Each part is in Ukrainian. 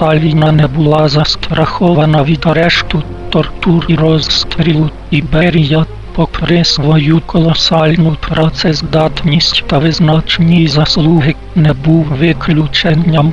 Сталіна не була застрахована від арешту, тортур і розстрілу, і Берія, попри свою колосальну працездатність та визначні заслуги, не був виключенням.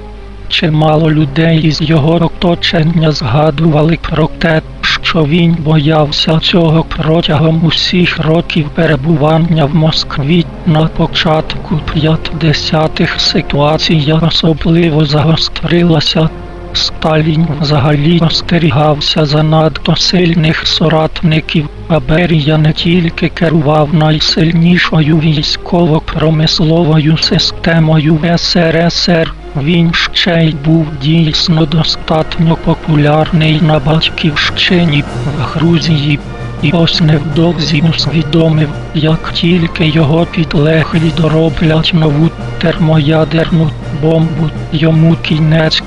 Чимало людей із його оточення згадували про те, що він боявся цього протягом усіх років перебування в Москві. На початку 50-х ситуація особливо загострилася. Сталін взагалі остерігався занадто сильних соратників, а Берія не тільки керував найсильнішою військово-промисловою системою СРСР, він ще й був дійсно достатньо популярний на батьківщині в Грузії. І ось невдовзі усвідомив, як тільки його підлеглі дороблять нову термоядерну бомбу, йому кінець.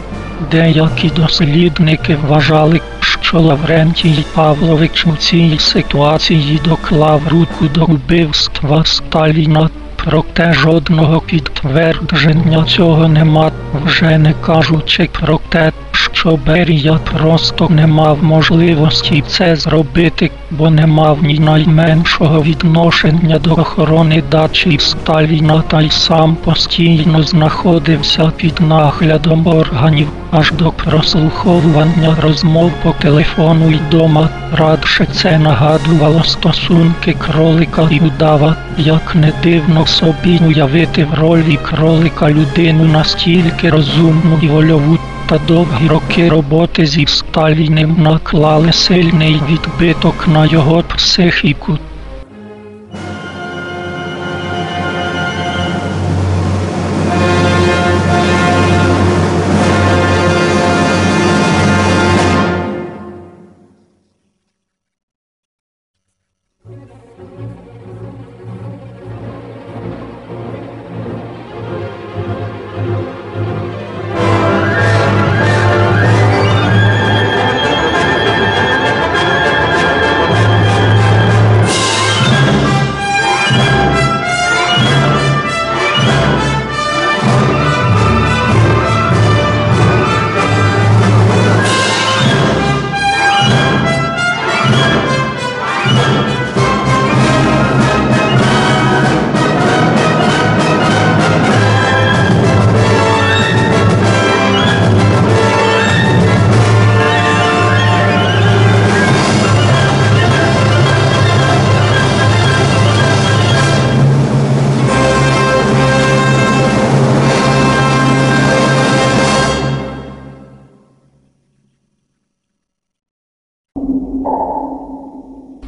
Деякі дослідники вважали, що Лаврентій Павлович у цій ситуації доклав руку до вбивства Сталіна, проте жодного підтвердження цього нема, вже не кажучи про те, що Берія просто не мав можливості це зробити, бо не мав ні найменшого відношення до охорони дачі Сталіна та й сам постійно знаходився під наглядом органів аж до прослуховування розмов по телефону й дома. Радше це нагадувало стосунки кролика і удава, як не дивно собі уявити в ролі кролика людину настільки розумну і вольову та довгі роки роботи зі Сталіним наклали сильний відбиток на його психіку.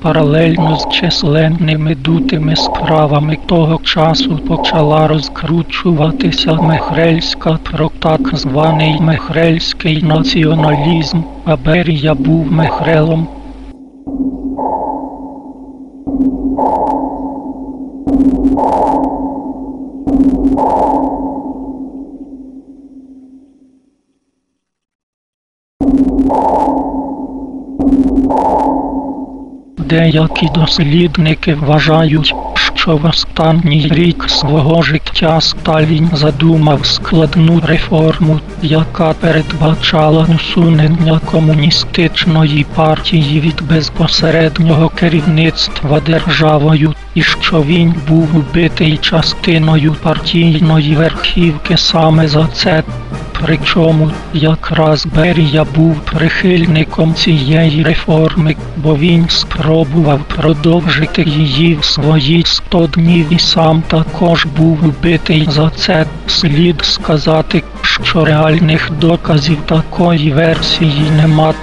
Паралельно з численними дутими справами того часу почала розкручуватися мехрельська про так званий мехрельський націоналізм, а Берія був мехрелом. Деякі дослідники вважають, що в останній рік свого життя Сталін задумав складну реформу, яка передбачала усунення комуністичної партії від безпосереднього керівництва державою, і що він був убитий частиною партійної верхівки саме за це. Причому якраз Берія був прихильником цієї реформи, бо він спробував продовжити її в свої 100 днів і сам також був убитий за це. Слід сказати, що реальних доказів такої версії нема.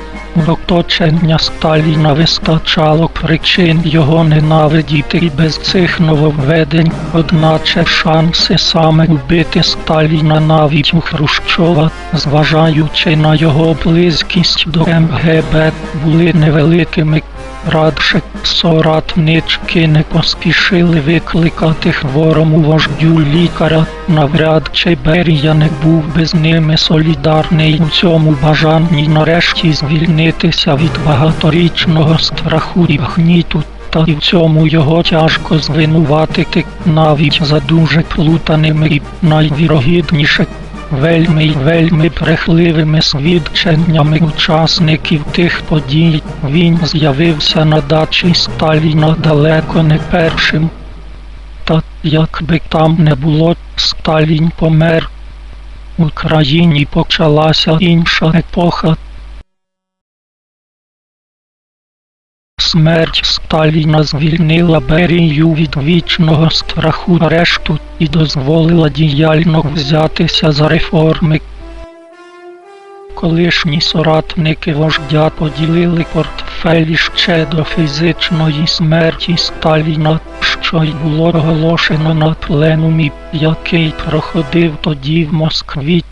В оточення Сталіна вистачало причин його ненавидіти і без цих нововведень, одначе шанси саме вбити Сталіна навіть у Хрущова, зважаючи на його близькість до МГБ, були невеликими. Радше соратнички не поспішили викликати хворому вождю лікаря, навряд чи Берія не був би з ними солідарний. У цьому бажанні нарешті звільнитися від багаторічного страху і гніту. Та і в цьому його тяжко звинуватити навіть за дуже плутаними і найвірогідніше вельми й вельми брехливими свідченнями учасників тих подій, він з'явився на дачі Сталіна далеко не першим. Та як би там не було, Сталін помер. В Україні почалася інша епоха. Смерть Сталіна звільнила Берію від вічного страху арешту і дозволила діяльно взятися за реформи. Колишні соратники вождя поділили портфелі ще до фізичної смерті Сталіна, що й було оголошено на пленумі, який проходив тоді в Москві.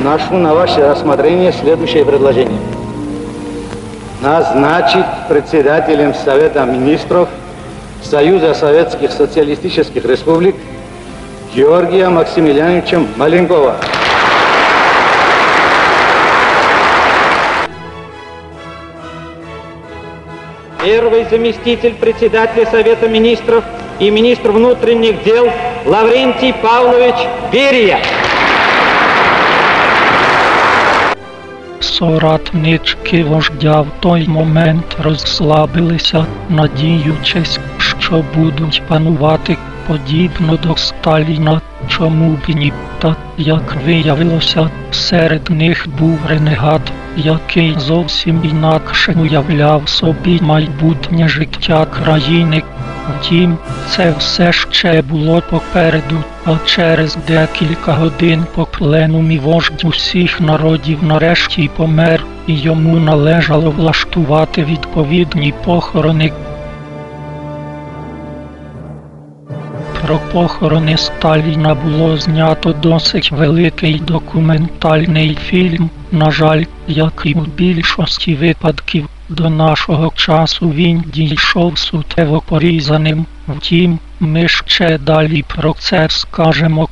Вношу на ваше рассмотрение следующее предложение. Назначить председателем Совета Министров Союза Советских Социалистических Республик Георгия Максимiliaновича Маленкова. Первый заместитель председателя Совета Министров и министр внутренних дел Лаврентий Павлович Берия. Соратнички вождя в той момент розслабилися, надіючись, що будуть панувати подібно до Сталіна, чому б ні. Та, як виявилося, серед них був ренегат, який зовсім інакше уявляв собі майбутнє життя країни. Втім, це все ще було попереду, а через декілька годин по пленумі вождь усіх народів нарешті помер, і йому належало влаштувати відповідні похорони. Про похорони Сталіна було знято досить великий документальний фільм. На жаль, як і у більшості випадків, до нашого часу він дійшов суттєво порізаним. Втім, ми ще далі про це скажемо